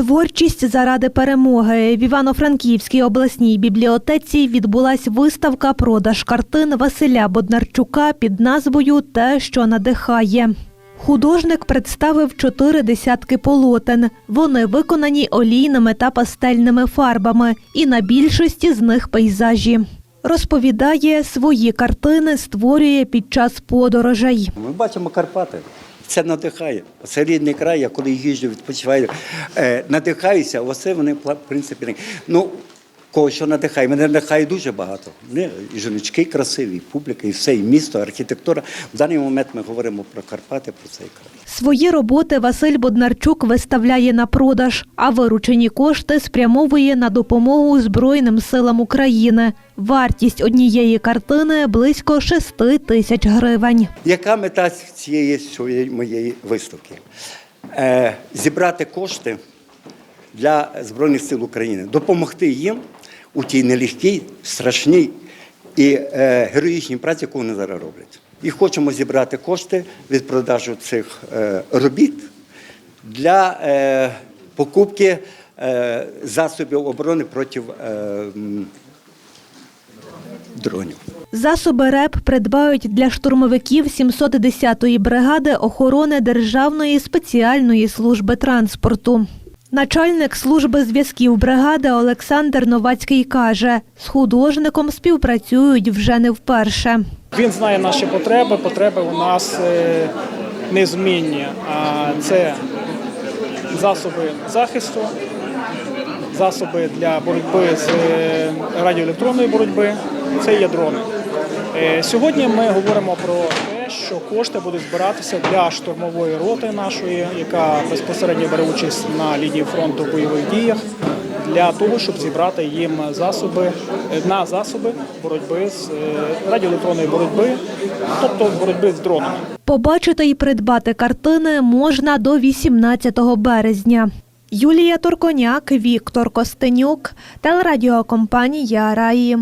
Творчість заради перемоги в Івано-Франківській обласній бібліотеці відбулась виставка продаж картин Василя Боднарчука під назвою Те, що надихає. Художник представив чотири десятки полотен. Вони виконані олійними та пастельними фарбами, і на більшості з них пейзажі. Розповідає, свої картини створює під час подорожей. Ми бачимо Карпати. Це надихає. Це рідний край, я коли їжджу, відпочиваю, е, надихаюся, оце вони, в принципі, ну, кого що надихає. Мене надихає дуже багато. Не, і жіночки красиві, і публіка, і все, і місто, архітектура. В даний момент ми говоримо про Карпати, про цей край. Свої роботи Василь Боднарчук виставляє на продаж, а виручені кошти спрямовує на допомогу Збройним силам України. Вартість однієї картини близько 6 тисяч гривень. Яка мета цієї своєї моєї виставки? Е, зібрати кошти для Збройних сил України, допомогти їм у тій нелегкій, страшній і е, героїчній праці, яку вони зараз роблять. І хочемо зібрати кошти від продажу цих е, робіт для е, покупки е, засобів оборони проти е, дронів. Засоби РЕП придбають для штурмовиків 710-ї бригади охорони Державної спеціальної служби транспорту. Начальник служби зв'язків бригади Олександр Новацький каже, з художником співпрацюють вже не вперше. Він знає наші потреби. Потреби у нас е, незмінні. Це засоби захисту, засоби для боротьби з е, радіоелектронної боротьби. Це є дрони. Е, Сьогодні ми говоримо про те, що кошти будуть збиратися для штурмової роти нашої, яка безпосередньо бере участь на лінії фронту в бойових діях, для того, щоб зібрати їм засоби е, на засоби боротьби з е, радіоелектронної боротьби, тобто боротьби з дронами. Побачити і придбати картини можна до 18 березня. Юлія Турконяк, Віктор Костенюк, телерадіокомпанія Раї.